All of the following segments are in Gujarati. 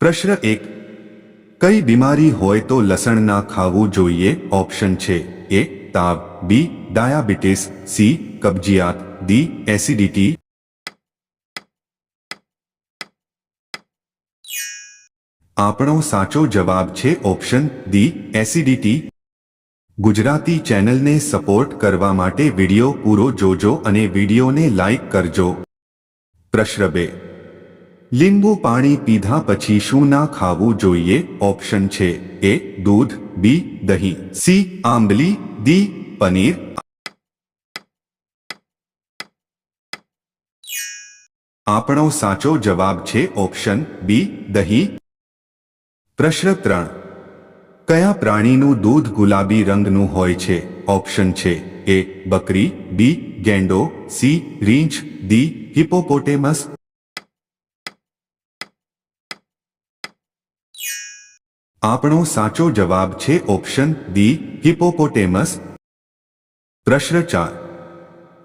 પ્રશ્ન એક, કઈ બીમારી હોય તો લસણ ના ખાવું જોઈએ? ઓપ્શન છે એ, તાવ, બી, ડાયાબિટીસ, સી, કબજિયાત, ડી, એસિડિટી. આપણો સાચો જવાબ છે ઓપ્શન ડી, એસિડિટી. ગુજરાતી ચેનલને સપોર્ટ કરવા માટે વીડિયો પૂરો જોજો અને વિડીયોને લાઇક કરજો. પ્રશ્ન બે લીંબુ પાણી પીધા પછી શું ના ખાવું જોઈએ? ઓપ્શન છે એ, દૂધ, બી, દહીં, સી, આંબલી, ડી, પનીર. આપણો સાચો જવાબ છે ઓપ્શન બી, દહીં. પ્રશ્ન ત્રણ. કયા પ્રાણીનું દૂધ ગુલાબી રંગનું હોય છે? ઓપ્શન છે એ, બકરી, બી, ગેંડો, સી, રીંછ, ડી હિપોપોટેમસ આપણો સાચો જવાબ છે ઓપ્શન ડી હિપોપોટેમસ પ્રશ્ન ચાર.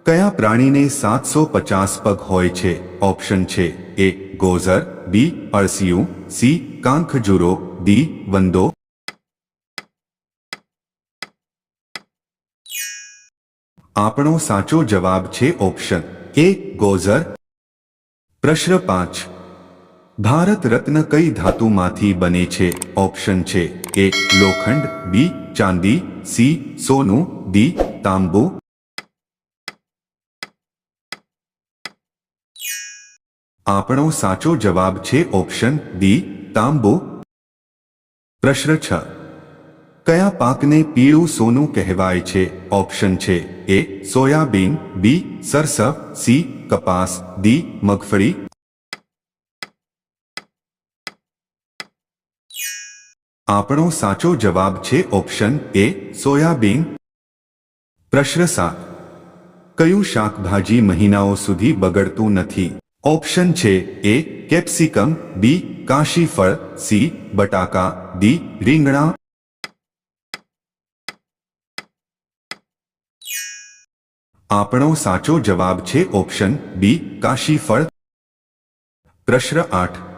કયા પ્રાણીને સાતસો પચાસ પગ હોય છે? ઓપ્શન છે એ, ગોઝર, બી, અળસિયું, સી, કાંખજુરો, ડી, વંદો. આપણો સાચો જવાબ છે ઓપ્શન એ, ગોઝર. પ્રશ્ન પાંચ. ભારત રત્ન કઈ ધાતુમાંથી બને છે? ઓપ્શન છે એ લોખંડ બી ચાંદી સી સોનું ડી તાંબુ. આપણો સાચો જવાબ છે ઓપ્શન ડી તાંબુ. પ્રશ્ન છ. કયા પાકને પીળું સોનું કહેવાય છે? ઓપ્શન છે એ સોયાબીન બી સરસવ સી કપાસ ડી મગફળી. આપણો સાચો જવાબ છે ઓપ્શન એ સોયાબીન. પ્રશ્ન સાત કયું શાકભાજી મહિનાઓ સુધી બગડતું નથી? ઓપ્શન છે એ કેપ્સિકમ બી કાશીફળ સી બટાકા ડી રીંગણા. આપણો સાચો જવાબ છે ઓપ્શન બી કાશીફળ પ્રશ્ન આઠ.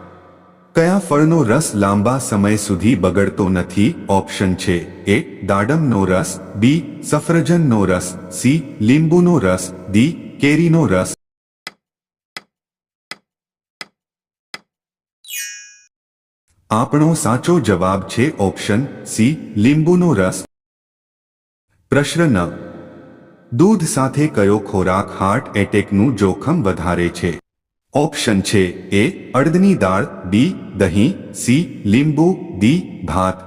કયા ફળનો રસ લાંબા સમય સુધી બગડતો નથી? ઓપ્શન છે એ, દાડમનો રસ, બી, સફરજનનો રસ, સી, લીંબુનો રસ, ડી, કેરીનો રસ. આપણો સાચો જવાબ છે ઓપ્શન સી, લીંબુનો રસ. પ્રશ્ન દૂધ સાથે કયો ખોરાક હાર્ટ એટેકનું જોખમ વધારે છે? ઓપ્શન છે એ અડદની દાળ બી દહીં સી લીંબુ ડી ભાત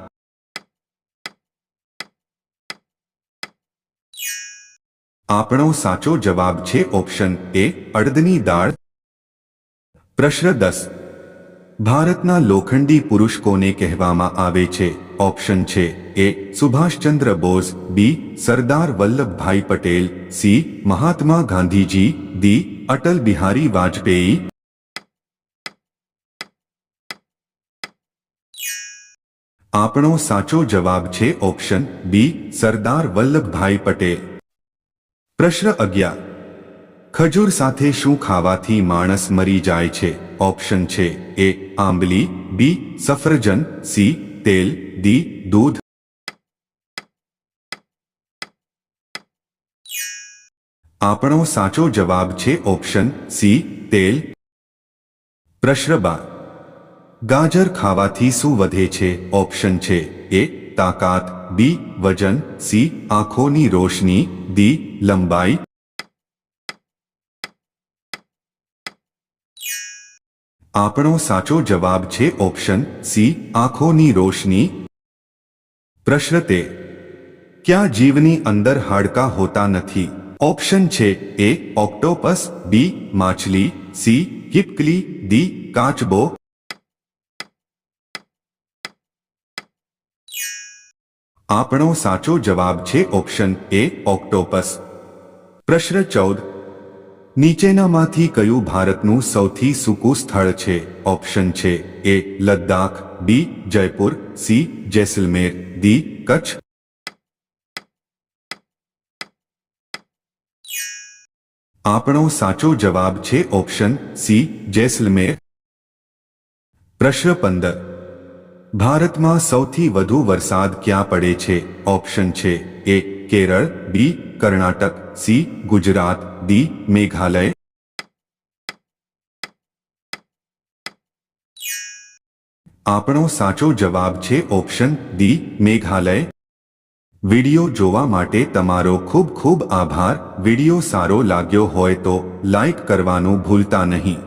આપણો સાચો જવાબ છે ઓપ્શન એ અડદની દાળ પ્રશ્ન દસ ભારતના લોખંડી પુરુષ કોને કહેવામાં આવે છે. ઓપ્શન છે A Subhashchandra Bose, B Sardar Vallabhbhai Patel, C Mahatma Gandhiji, D Atal Bihari Vajpayee. આપણો સાચો જવાબ છે ઓપ્શન બી સરદાર વલ્લભભાઈ પટેલ. પ્રશ્ન અગિયાર. ખજૂર સાથે શું ખાવાથી માણસ મરી જાય છે? ઓપ્શન છે એ આંબલી, બી, સફરજન, સી, તેલ, ડી, દૂધ. આપણો સાચો જવાબ છે ઓપ્શન સી, તેલ. પ્રશ્ન બાર. ગાજર ખાવાથી શું વધે છે? ઓપ્શન છે એ, તાકાત. બી, વજન. સી, આંખોની રોશની. ડી, લંબાઈ. આપણો સાચો જવાબ છે ઓપ્શન સી આંખોની રોશની. પ્રશ્ન તે, ક્યાં જીવની અંદર હાડકાં હોતા નથી? ઓપ્શન છે એ ઓક્ટોપસ બી માછલી સી હિપકલી ડી કાચબો. આપણો સાચો જવાબ છે ઓપ્શન એ ઓક્ટોપસ. પ્રશ્ન ચૌદ નીચેનામાંથી કયું ભારતનું સૌથી સૂકું સ્થળ છે? ઓપ્શન છે A, Ladakh, B, Jaipur, C, Jaisalmer, D, Kutch. આપણો સાચો જવાબ છે ઓપ્શન સી, જેસલમેર. પ્રશ્ન પંદર. ભારતમાં સૌથી વધુ વરસાદ ક્યાં પડે છે? ઓપ્શન છે A, Kerala, B Karnataka C Gujarat D Meghalaya આપણો સાચો જવાબ છે ઓપ્શન ડી મેઘાલય વિડિયો જોવા માટે તમારો ખૂબ ખૂબ આભાર વિડિયો સારો લાગ્યો હોય તો લાઈક કરવાનું ભૂલતા નહીં